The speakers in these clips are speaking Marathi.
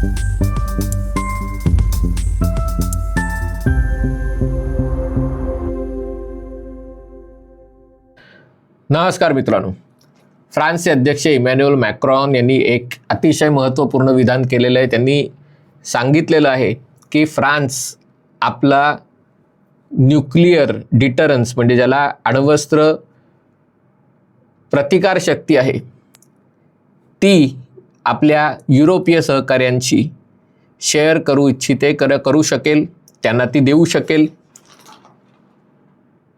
नमस्कार मित्रांनो. फ्रान्सचे अध्यक्ष इमॅन्युअल मॅक्रॉन यांनी एक अतिशय महत्त्वपूर्ण विधान केलेलं आहे. त्यांनी सांगितलेलं आहे की फ्रान्स आपला न्यूक्लिअर डिटरन्स म्हणजे ज्याला अण्वस्त्र प्रतिकारशक्ती आहे ती आपल्या युरोपीय सहकाऱ्यांशी शेअर करू इच्छिते कर करू शकेल त्यांना ती देऊ शकेल.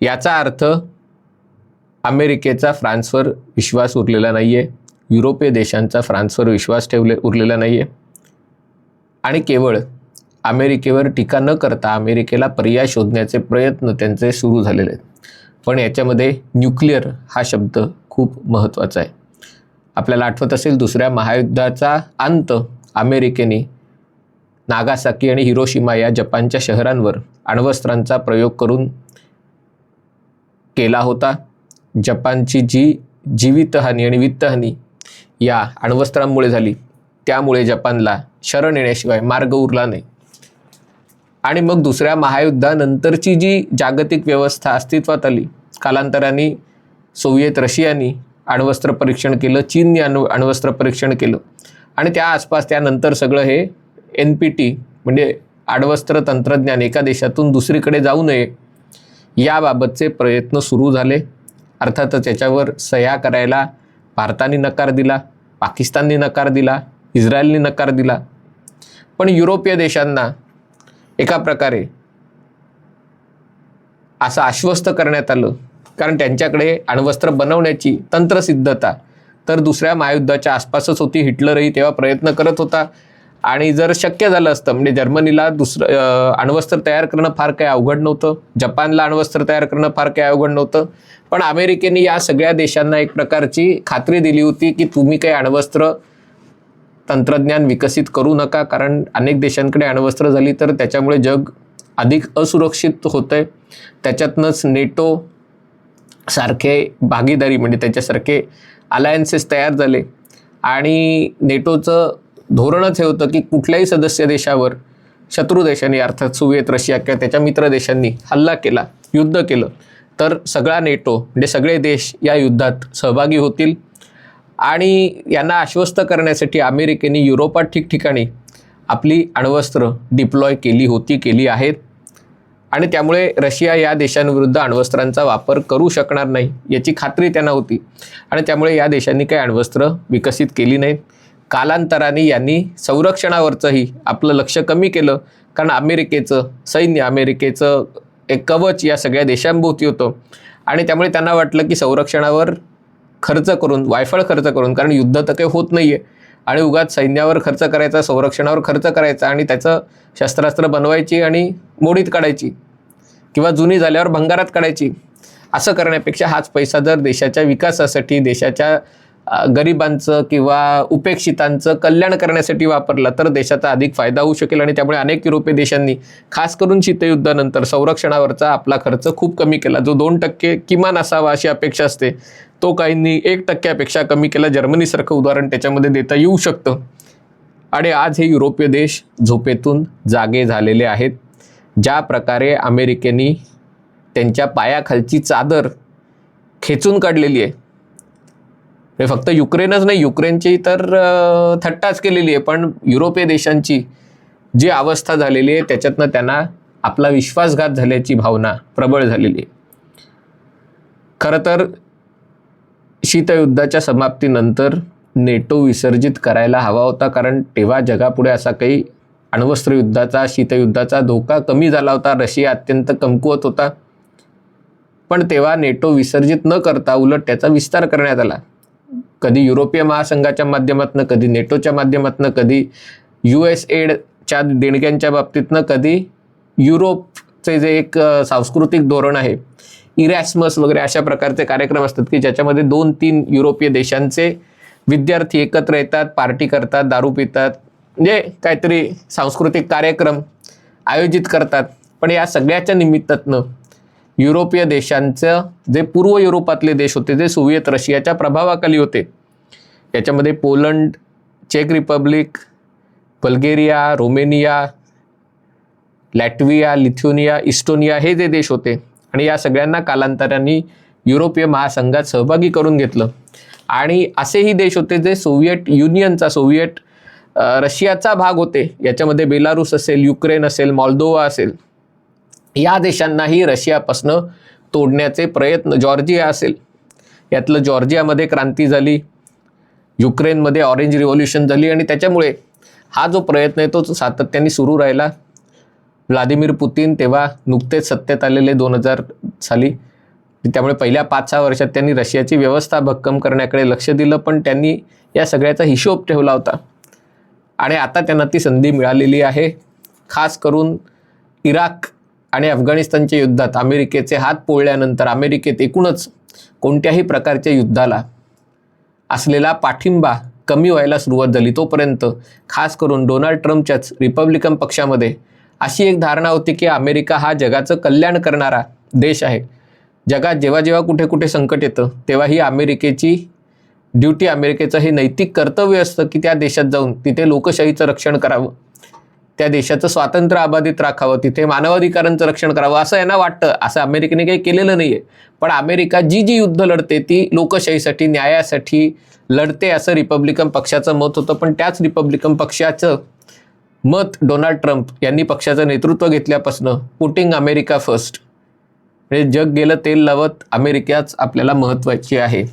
याचा अर्थ अमेरिकेचा फ्रान्सवर विश्वास उरलेला नाही आहे युरोपीय देशांचा फ्रान्सवर विश्वास ठेवले उरलेला नाही आहे आणि केवळ अमेरिकेवर टीका न करता अमेरिकेला पर्याय शोधण्याचे प्रयत्न त्यांचे सुरू झालेले आहेत. पण याच्यामध्ये न्यूक्लिअर हा शब्द खूप महत्त्वाचा आहे. आपल्याला आठवत असेल दुसऱ्या महायुद्धाचा अंत अमेरिकेने नागासाकी आणि हिरोशिमा या जपानच्या शहरांवर अण्वस्त्रांचा प्रयोग करून केला होता. जपानची जी जीवितहानी आणि वित्तहानी या अण्वस्त्रांमुळे झाली. त्यामुळे जपानला शरण येण्याशिवाय मार्ग उरला नाही. आणि मग दुसऱ्या महायुद्धानंतरची जी जागतिक व्यवस्था अस्तित्वात आली कालांतराने सोव्हिएत रशियानी अण्वस्त्र परीक्षण केलं चीनने अणु अण्वस्त्र परीक्षण केलं. आणि त्या आसपास त्यानंतर सगळं हे एन पी टी म्हणजे अण्वस्त्र तंत्रज्ञान एका देशातून दुसरीकडे जाऊ नये याबाबतचे प्रयत्न सुरू झाले. अर्थातच त्याच्यावर सह्या करायला भारताने नकार दिला पाकिस्तानने नकार दिला इस्रायलने नकार दिला. पण युरोपीय देशांना एका प्रकारे असं आश्वस्त करण्यात आलं कारण त्यांच्याकडे अण्वस्त्र बनवण्याची तंत्रसिद्धता. तर दुसऱ्या महायुद्धाच्या आसपासच होती हिटलरही तेव्हा प्रयत्न करत होता. आणि जर शक्य झालं असतं म्हणजे जर्मनीला दुसरं अण्वस्त्र तयार करणं फार काही अवघड नव्हतं. जपानला अण्वस्त्र तयार करणं फार काही अवघड नव्हतं. पण अमेरिकेने या सगळ्या देशांना एक प्रकारची खात्री दिली होती की तुम्ही काही अण्वस्त्र तंत्रज्ञान विकसित करू नका कारण अनेक देशांकडे अण्वस्त्र झाली तर त्याच्यामुळे जग अधिक असुरक्षित होतं आहे त्याच्यातनंच नेटो सारखे भागीदारी म्हणजे त्याच्यासारखे अलायन्सेस तयार झाले. आणि नेटोचं धोरणच हे होतं की कुठल्याही सदस्य देशावर शत्रू देशांनी अर्थात सुवियत रशिया किंवा त्याच्या मित्र देशांनी हल्ला केला युद्ध केलं तर सगळा नेटो म्हणजे सगळे देश या युद्धात सहभागी होतील. आणि यांना आश्वस्त करण्यासाठी अमेरिकेने युरोपात ठिकठिकाणी आपली अण्वस्त्र डिप्लॉय केली होती केली आहेत. आणि त्यामुळे रशिया या देशांविरुद्ध अण्वस्त्रांचा वापर करू शकणार नाही याची खात्री त्यांना होती. आणि त्यामुळे या देशांनी काही अण्वस्त्र विकसित केली नाहीत. कालांतराने यांनी संरक्षणावरचंही आपलं लक्ष कमी केलं. कारण अमेरिकेचं सैन्य अमेरिकेचं एक कवच या सगळ्या देशांभोवती होतं. आणि त्यामुळे त्यांना वाटलं की संरक्षणावर खर्च करून वायफळ खर्च करून कारण युद्ध तर काही होत नाही आहे आणि उगाच सैन्यावर खर्च करायचा संरक्षणावर खर्च करायचा आणि त्याचं शस्त्रास्त्र बनवायची आणि मोडीत काढायची किंवा जुनी झाल्यावर भंगारात काढायची असं करण्यापेक्षा हाच पैसा जर देशाच्या विकासासाठी देशाच्या गरिबांचं किंवा उपेक्षितांचं कल्याण करण्यासाठी वापरला तर देशाचा अधिक फायदा होऊ शकेल आणि त्यामुळे अनेक युरोपीय देशांनी खास करून शीतयुद्धानंतर संरक्षणावरचा आपला खर्च खूप कमी केला. जो दोन टक्के किमान असावा अशी अपेक्षा असते तो काहींनी एक टक्क्यापेक्षा कमी केला. जर्मनीसारखं उदाहरण त्याच्यामध्ये देता येऊ शकतं. आणि आज हे युरोपीय देश झोपेतून जागे झालेले आहेत. ज्या प्रकारे अमेरिकेने त्यांच्या पायाखालची चादर खेचून काढलेली आहे. हे फक्त युक्रेनच नाही युक्रेनची तर थट्टाच केलेली आहे. पण युरोपीय देशांची जी अवस्था झालेली आहे त्याच्यातनं त्यांना आपला विश्वासघात झाल्याची भावना प्रबळ झालेली आहे. खरं तर शीतयुद्धाच्या समाप्तीनंतर नेटो विसर्जित करायला हवा होता कारण तेव्हा जगापुढे असा काही अण्वस्त्र युद्धाचा शीतयुद्धाचा धोका कमी झाला होता. रशिया अत्यंत कमकुवत होता. पण तेव्हा नेटो विसर्जित न करता उलट त्याचा विस्तार करण्यात आला. कधी युरोपीय महासंघाच्या माध्यमातून कधी नेटोच्या माध्यमातून कधी यू एस एडच्या देणग्यांच्या बाबतीतनं कधी युरोपचे जे एक सांस्कृतिक धोरण आहे इरॅस्मस वगैरे अशा प्रकारचे कार्यक्रम असतात की ज्याच्यामध्ये दोन तीन युरोपीय देशांचे विद्यार्थी एकत्र येतात पार्टी करतात दारू पितात म्हणजे काहीतरी सांस्कृतिक कार्यक्रम आयोजित करतात. पण या सगळ्याच्या निमित्तातनं युरोपीय देशांचं जे पूर्व युरोपातले देश होते जे सोव्हिएत रशियाच्या प्रभावाखाली होते याच्यामध्ये Poland check Republic Bulgaria Romania Latvia Lithuania Estonia हे जे देश होते आणि या सगळ्यांना कालांतराने युरोपीय महासंघात सहभागी करून घेतलं. आणि असेही देश होते जे सोव्हिएट युनियनचा सोव्हिएट रशियाचा भाग होते. याच्यामध्ये बेलारूस असेल युक्रेन असेल मॉल्दोवा असेल. या देशांनाही रशियापासनं तोडण्याचे प्रयत्न जॉर्जिया असेल. यातलं जॉर्जियामध्ये क्रांती झाली. युक्रेनमध्ये ऑरेंज रिव्होल्युशन झाली. आणि त्याच्यामुळे हा जो प्रयत्न आहे तो सातत्याने सुरू राहिला. व्लादिमीर पुतीन तेव्हा नुकतेच सत्तेत आलेले दोन हजार साली. त्यामुळे पहिल्या पाच सहा वर्षात त्यांनी रशियाची व्यवस्था भक्कम करण्याकडे लक्ष दिलं पण त्यांनी या सगळ्याचा हिशोब ठेवला होता. आणि आता त्यांना ती संधी मिळालेली आहे. खास करून इराक आणि अफगाणिस्तानच्या युद्धात अमेरिकेचे हात पोळल्यानंतर अमेरिकेत एकूणच कोणत्याही प्रकारच्या युद्धाला असलेला पाठिंबा कमी व्हायला सुरुवात झाली. तोपर्यंत खास करून डोनाल्ड ट्रम्पच्याच रिपब्लिकन पक्षामध्ये अशी एक धारणा होती की अमेरिका हा जगाचं कल्याण करणारा देश आहे. जगात जेव्हा जेव्हा कुठे कुठे संकट येतं तेव्हा ही अमेरिकेची ड्युटी अमेरिकेचं हे नैतिक कर्तव्य असतं की त्या देशात जाऊन तिथे लोकशाहीचं रक्षण करावं. त्या देशाचं स्वातंत्र्य अबाधित राखावं तिथे मानवाधिकारांचं रक्षण करावं असं यांना वाटतं. असं अमेरिकेने काही केलेलं नाही आहे पण अमेरिका जी जी युद्ध लढते ती लोकशाहीसाठी न्यायासाठी लढते असं रिपब्लिकन पक्षाचं मत होतं. पण त्याच रिपब्लिकन पक्षाचं मत डोनाल्ड ट्रम्प यांनी पक्षाचं नेतृत्व घेतल्यापासून पुटिंग अमेरिका फर्स्ट म्हणजे जग गेलं तेल लावत अमेरिकाच आपल्याला महत्त्वाची आहे.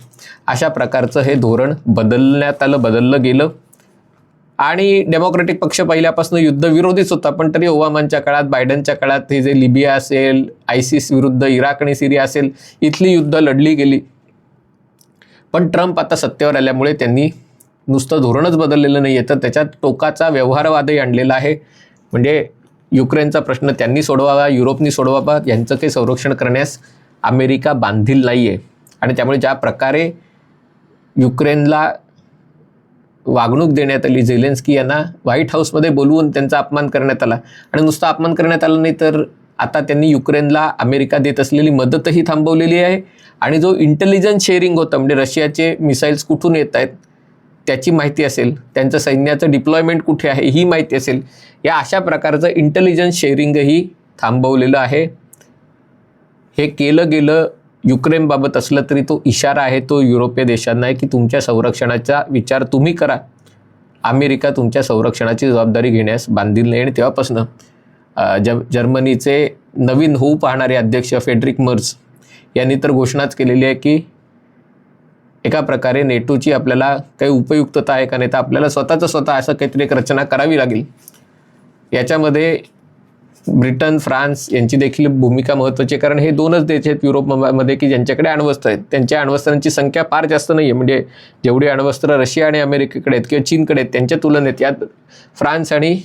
अशा प्रकारचं हे धोरण बदलण्यात आलं बदललं गेलं. आणि डेमोक्रेटिक पक्ष पहिल्यापासून युद्धविरोधीच होता पण तरी ओबामांच्या काळात बायडनच्या काळात हे जे लिबिया असेल आयसिस विरुद्ध इराक आणि सिरिया असेल इथली युद्ध लढली गेली. पण ट्रम्प आता सत्तेवर आल्यामुळे त्यांनी नुसतं धोरणच बदललेलं नाही आहे तर त्याच्यात टोकाचा व्यवहारवादही आणलेला आहे. म्हणजे युक्रेनचा प्रश्न त्यांनी सोडवावा युरोपनी सोडवावा यांचं काही संरक्षण करण्यास अमेरिका बांधील नाही आहे आणि त्यामुळे ज्या प्रकारे युक्रेनला वागणूक देण्यात आली झेलेन्स्की यांना व्हाईट हाऊसमध्ये बोलवून त्यांचा अपमान करण्यात आला. आणि नुसता अपमान करण्यात आला नाही तर आता त्यांनी युक्रेनला अमेरिका देत असलेली मदतही थांबवलेली आहे. आणि जो इंटेलिजन्स शेअरिंग होतं म्हणजे रशियाचे मिसाईल्स कुठून येत आहेत त्याची माहिती असेल त्यांचं सैन्याचं डिप्लॉयमेंट कुठे आहे ही माहिती असेल या अशा प्रकारचं इंटेलिजन्स शेअरिंगही थांबवलेलं आहे. हे केलं गेलं युक्रेनबाबत असलं तरी तो इशारा आहे तो युरोपीय देशांना आहे की तुमच्या संरक्षणाचा विचार तुम्ही करा. अमेरिका तुमच्या संरक्षणाची जबाबदारी घेण्यास बांधील नाही आणि तेव्हापासून ज जर्मनीचे नवीन होऊ पाहणारे अध्यक्ष फेडरिक मर्स यांनी तर घोषणाच केलेली आहे की एका प्रकारे नेटोची आपल्याला काही उपयुक्तता आहे का नाही तर आपल्याला स्वतःचं स्वतः असं काहीतरी एक रचना करावी लागेल. याच्यामध्ये ब्रिटन फ्रान्स यांची देखील भूमिका महत्त्वाची आहे. कारण हे दोनच देश आहेत युरोपमध्ये की ज्यांच्याकडे अण्वस्त्र आहेत. त्यांच्या अण्वस्त्रांची संख्या फार जास्त नाही आहे म्हणजे जेवढी अण्वस्त्र रशिया आणि अमेरिकेकडे आहेत किंवा चीनकडे आहेत त्यांच्या तुलनेत यात फ्रान्स आणि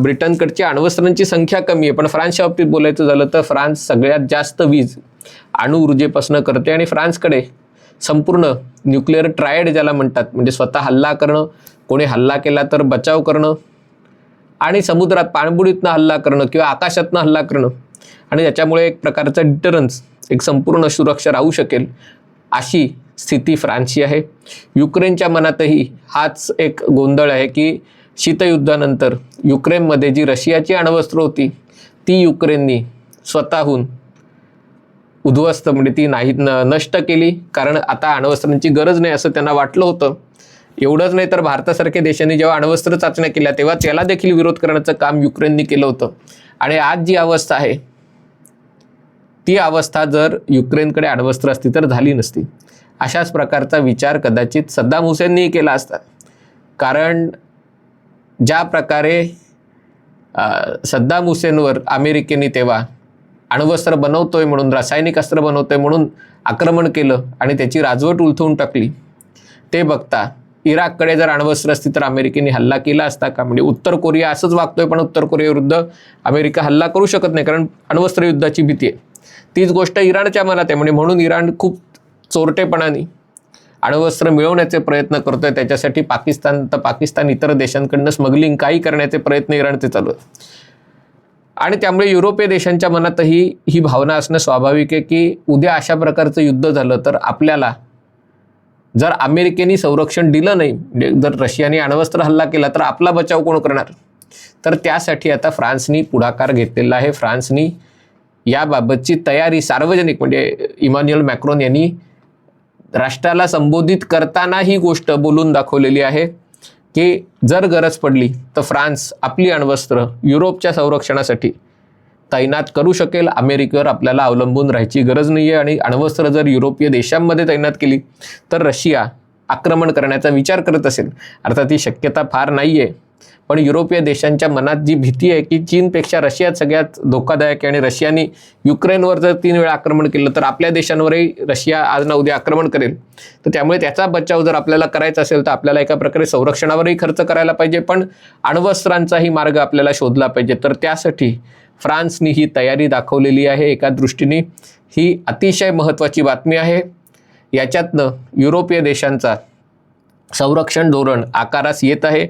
ब्रिटनकडची अण्वस्त्रांची संख्या कमी आहे. पण फ्रान्सच्या बाबतीत बोलायचं झालं तर फ्रान्स सगळ्यात जास्त वीज अणु ऊर्जेपासून करते आणि फ्रान्सकडे संपूर्ण न्यूक्लिअर ट्रायड ज्याला म्हणतात म्हणजे स्वतः हल्ला करणं कोणी हल्ला केला तर बचाव करणं आणि समुद्रात पाणबुडीतनं हल्ला करणं किंवा आकाशातनं हल्ला करणं आणि त्याच्यामुळे एक प्रकारचा डिटरन्स एक संपूर्ण सुरक्षा राहू शकेल अशी स्थिती फ्रान्सची आहे. युक्रेनच्या मनातही हाच एक गोंधळ आहे की शीतयुद्धानंतर युक्रेनमध्ये जी रशियाची अण्वस्त्र होती ती युक्रेननी स्वतःहून उद्ध्वस्त म्हणजे ती नाही न नष्ट केली. कारण आता अण्वस्त्रांची गरज नाही असं त्यांना वाटलं होतं. एवढंच नाही तर भारतासारख्या देशांनी जेव्हा अण्वस्त्र चाचण्या केल्या तेव्हा त्याला देखील विरोध करण्याचं काम युक्रेननी केलं होतं. आणि आज जी अवस्था आहे ती अवस्था जर युक्रेनकडे अण्वस्त्र असती तर झाली नसती. अशाच प्रकारचा विचार कदाचित सद्दाम हुसेननीही केला असता. कारण ज्या प्रकारे सद्दाम हुसेनवर अमेरिकेने तेव्हा अण्वस्त्र बनवतोय म्हणून रासायनिक अस्त्र बनवतोय म्हणून आक्रमण केलं आणि त्याची राजवट उलथवून टाकली. ते बघता इराककडे जर अण्वस्त्र असती तर अमेरिकेने हल्ला केला असता का? म्हणजे उत्तर कोरिया असंच वागतोय पण उत्तर कोरियाविरुद्ध अमेरिका हल्ला करू शकत नाही कारण अण्वस्त्र युद्धाची भीती आहे. तीच गोष्ट इराणच्या मनात आहे म्हणजे म्हणून इराण खूप चोरटेपणाने अण्वस्त्र मिळवण्याचे प्रयत्न करतोय त्याच्यासाठी पाकिस्तान तर पाकिस्तान इतर देशांकडनं स्मगलिंग काही करण्याचे प्रयत्न इराणचे चालू आहे आणि त्यामुळे युरोपीय देशांच्या मनातही ही भावना असणं स्वाभाविक आहे की उद्या अशा प्रकारचं युद्ध झालं तर आपल्याला जर अमेरिकेने संरक्षण दिलं नाही म्हणजे जर रशियाने अण्वस्त्र हल्ला केला तर आपला बचाव कोण करणार? तर त्यासाठी आता फ्रान्सनी पुढाकार घेतलेला आहे. फ्रान्सनी याबाबतची तयारी सार्वजनिक म्हणजे इमॅन्युअल मॅक्रोन यांनी राष्ट्राला संबोधित करताना ही गोष्ट बोलून दाखवलेली आहे. की जर गरज पडली तर फ्रान्स आपली अण्वस्त्र युरोपच्या संरक्षणासाठी तैनात करू शकेल. अमेरिकेवर आपल्याला अवलंबून राहायची गरज नाही आहे आणि अण्वस्त्र जर युरोपीय देशांमध्ये तैनात केली तर रशिया आक्रमण करण्याचा विचार करत असेल. अर्थात ही शक्यता फार नाही आहे पण युरोपीय देशांच्या मनात जी भीती आहे की चीनपेक्षा रशियात सगळ्यात धोकादायक आहे आणि रशियाने युक्रेनवर जर तीन वेळा आक्रमण केलं तर आपल्या देशांवरही रशिया आज ना उद्या आक्रमण करेल. तर त्यामुळे त्याचा बचाव जर आपल्याला करायचा असेल तर आपल्याला एका प्रकारे संरक्षणावरही खर्च करायला पाहिजे पण अण्वस्त्रांचाही मार्ग आपल्याला शोधला पाहिजे. तर त्यासाठी फ्रान्सनी ही तयारी दाखवलेली आहे एका दृष्टीने. ही अतिशय महत्त्वाची बातमी आहे. याच्यातनं युरोपीय देशांचा संरक्षण धोरण आकारास येत आहे.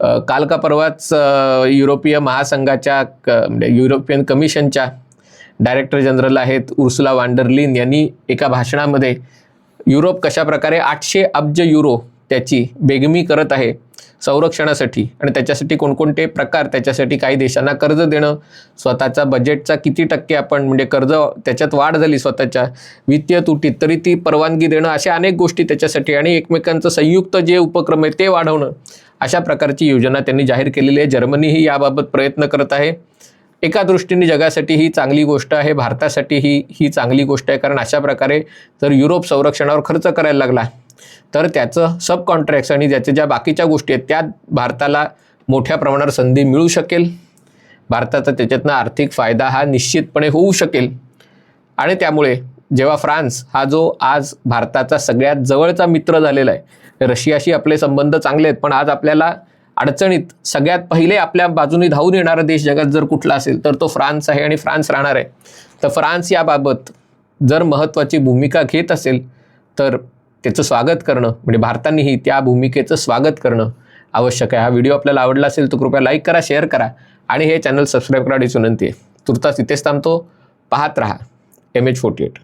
काल का परवाच युरोपीय महासंघाच्या क म्हणजे युरोपियन कमिशनच्या डायरेक्टर जनरल आहेत उर्सुला वांडरलिन यांनी एका भाषणामध्ये युरोप कशाप्रकारे आठशे अब्ज युरो त्याची बेगमी करत आहे संरक्षणासाठी आणि त्याच्यासाठी कोणकोणते प्रकार त्याच्यासाठी काही देशांना कर्ज देणं स्वतःचा बजेटचा किती टक्के आपण म्हणजे कर्ज त्याच्यात वाढ झाली स्वतःच्या वित्तीय तुटीत तरी ती परवानगी देणं अशा अनेक गोष्टी त्याच्यासाठी आणि एकमेकांचं संयुक्त जे उपक्रम आहे ते वाढवणं अशा प्रकारची योजना त्यांनी जाहीर केलेली आहे. जर्मनीही याबाबत प्रयत्न करत आहे. एका दृष्टीने जगासाठी ही चांगली गोष्ट आहे भारतासाठी ही ही चांगली गोष्ट आहे. कारण अशा प्रकारे जर युरोप संरक्षणावर खर्च करायला लागला तर त्याचं सब कॉन्ट्रॅक्ट्स आणि ज्याच्या ज्या बाकीच्या गोष्टी आहेत त्या भारताला मोठ्या प्रमाणावर संधी मिळू शकेल. भारताचा त्याच्यातनं आर्थिक फायदा हा निश्चितपणे होऊ शकेल. आणि त्यामुळे जेव्हा फ्रान्स हा जो आज भारताचा सगळ्यात जवळचा मित्र झालेला आहे रशियाशी आपले संबंध चांगले आहेत पण आज आपल्याला अडचणीत सगळ्यात पहिले आपल्या बाजूने धावून येणारा देश जगात जर कुठला असेल तर तो फ्रान्स आहे आणि फ्रान्स राहणार आहे. तर फ्रान्स याबाबत जर महत्त्वाची भूमिका घेत असेल तर त्याचं स्वागत करणं म्हणजे भारतानेही त्या भूमिकेचं स्वागत करणं आवश्यक आहे. हा व्हिडिओ आपल्याला आवडला असेल तर कृपया लाईक करा शेअर करा आणि हे चॅनल सबस्क्राईब करायची विनंती आहे. तुर्तास इथेच थांबतो. पाहत राहा. M H forty eight